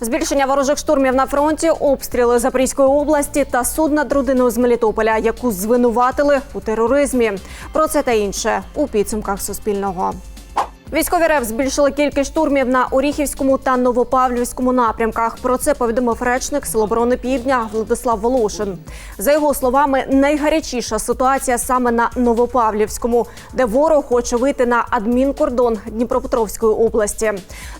Збільшення ворожих штурмів на фронті, обстріли Запорізької області та суд над родиною з Мелітополя, яку звинуватили у тероризмі. Про це та інше у підсумках Суспільного. Військові РФ збільшили кількість штурмів на Оріхівському та Новопавлівському напрямках. Про це повідомив речник Сил оборони Півдня Владислав Волошин. За його словами, найгарячіша ситуація саме на Новопавлівському, де ворог хоче вийти на адмінкордон Дніпропетровської області.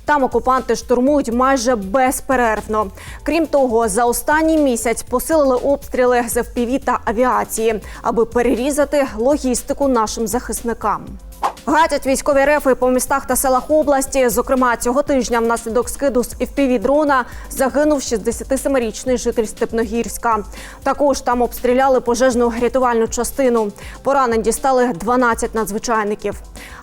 Там окупанти штурмують майже безперервно. Крім того, за останній місяць посилили обстріли з ФПВ та авіації, аби перерізати логістику нашим захисникам. Гатять військові рефи по містах та селах області. Зокрема, цього тижня внаслідок скиду з fpv дрона загинув 67-річний житель Степногірська. Також там обстріляли пожежну рятувальну частину. Поранень дістали 12 надзвичайників.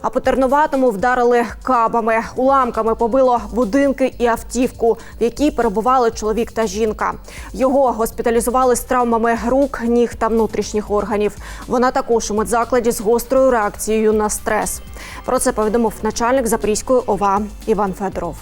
А по Терноватому вдарили кабами. Уламками побило будинки і автівку, в якій перебували чоловік та жінка. Його госпіталізували з травмами рук, ніг та внутрішніх органів. Вона також у медзакладі з гострою реакцією на стрес. Про це повідомив начальник Запорізької ОВА Іван Федоров.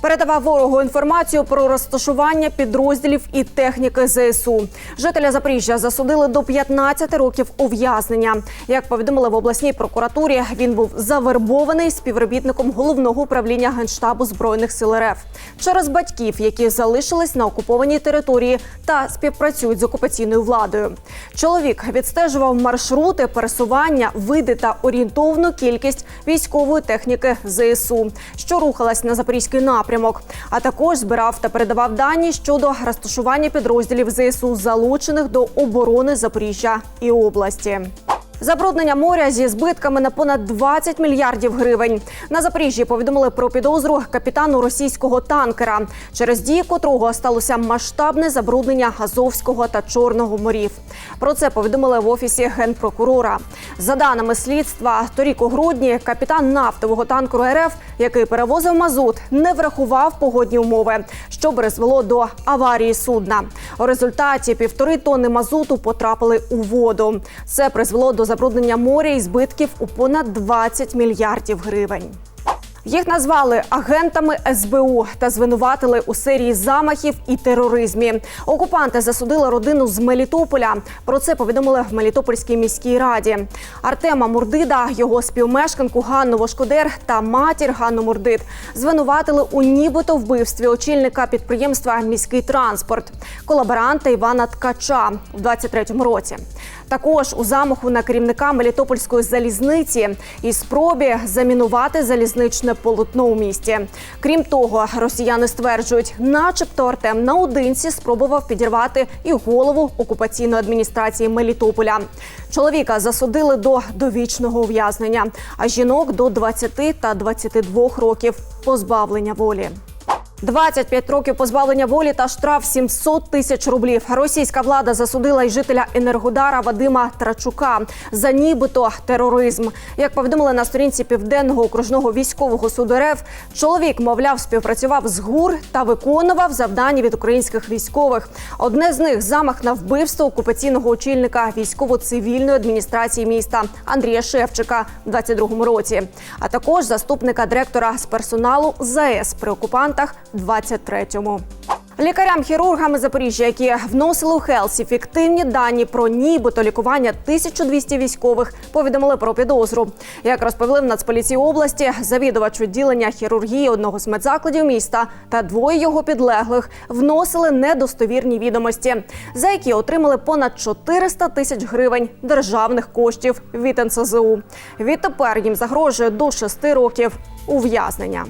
Передавав ворогу інформацію про розташування підрозділів і техніки ЗСУ. Жителя Запоріжжя засудили до 15 років ув'язнення. Як повідомили в обласній прокуратурі, він був завербований співробітником головного управління генштабу збройних сил РФ через батьків, які залишились на окупованій території та співпрацюють з окупаційною владою. Чоловік відстежував маршрути пересування, види та орієнтовну кількість військової техніки ЗСУ, що рухалась на запорізький напрямок напрямок, а також збирав та передавав дані щодо розташування підрозділів ЗСУ, залучених до оборони Запоріжжя і області. Забруднення моря зі збитками на понад 20 мільярдів гривень. На Запоріжжі повідомили про підозру капітану російського танкера, через дії котрого сталося масштабне забруднення Азовського та Чорного морів. Про це повідомили в офісі генпрокурора. За даними слідства, торік у грудні капітан нафтового танкеру РФ, який перевозив мазут, не врахував погодні умови, що призвело до аварії судна. У результаті півтори тонни мазуту потрапили у воду. Це призвело до забруднення моря і збитків у понад 20 мільярдів гривень. Їх назвали агентами СБУ та звинуватили у серії замахів і тероризмі. Окупанти засудили родину з Мелітополя. Про це повідомили в Мелітопольській міській раді. Артема Мурдида, його співмешканку Ганну Вошкодер та матір Ганну Мурдид звинуватили у нібито вбивстві очільника підприємства Міський транспорт, колаборанта Івана Ткача у 23-му році. Також у замаху на керівника Мелітопольської залізниці і спробі замінувати залізничне полотно у місті. Крім того, росіяни стверджують, начебто Артем наодинці спробував підірвати і голову окупаційної адміністрації Мелітополя. Чоловіка засудили до довічного ув'язнення, а жінок до 20 та 22 років позбавлення волі. 25 років позбавлення волі та штраф 700 тисяч рублів. Російська влада засудила й жителя Енергодара Вадима Трачука за нібито тероризм. Як повідомили на сторінці південного окружного військового суду РФ, чоловік, мовляв, співпрацював з ГУР та виконував завдання від українських військових. Одне з них замах на вбивство окупаційного очільника військово-цивільної адміністрації міста Андрія Шевчика в 22-му році, а також заступника директора з персоналу ЗАЕС при окупантах. 23-му. Лікарям-хірургам Запоріжжя, які вносили у Хелсі фіктивні дані про нібито лікування 1200 військових, повідомили про підозру. Як розповіли в Нацполіції області, завідувач відділення хірургії одного з медзакладів міста та двоє його підлеглих вносили недостовірні відомості, за які отримали понад 400 тисяч гривень державних коштів від НСЗУ. Відтепер їм загрожує до 6 років ув'язнення.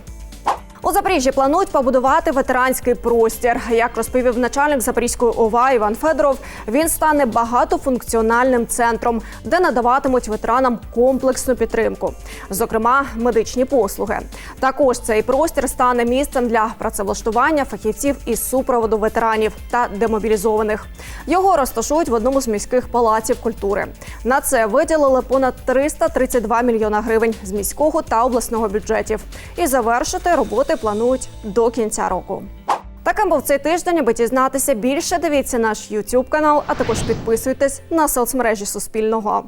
У Запоріжжі планують побудувати ветеранський простір. Як розповів начальник Запорізької ОВА Іван Федоров, він стане багатофункціональним центром, де надаватимуть ветеранам комплексну підтримку, зокрема медичні послуги. Також цей простір стане місцем для працевлаштування фахівців із супроводу ветеранів та демобілізованих. Його розташують в одному з міських палаців культури. На це виділили понад 332 мільйона гривень з міського та обласного бюджетів і завершити роботи планують до кінця року. Таким був цей тиждень. Аби дізнатися більше, дивіться наш YouTube канал, а також підписуйтесь на соцмережі Суспільного.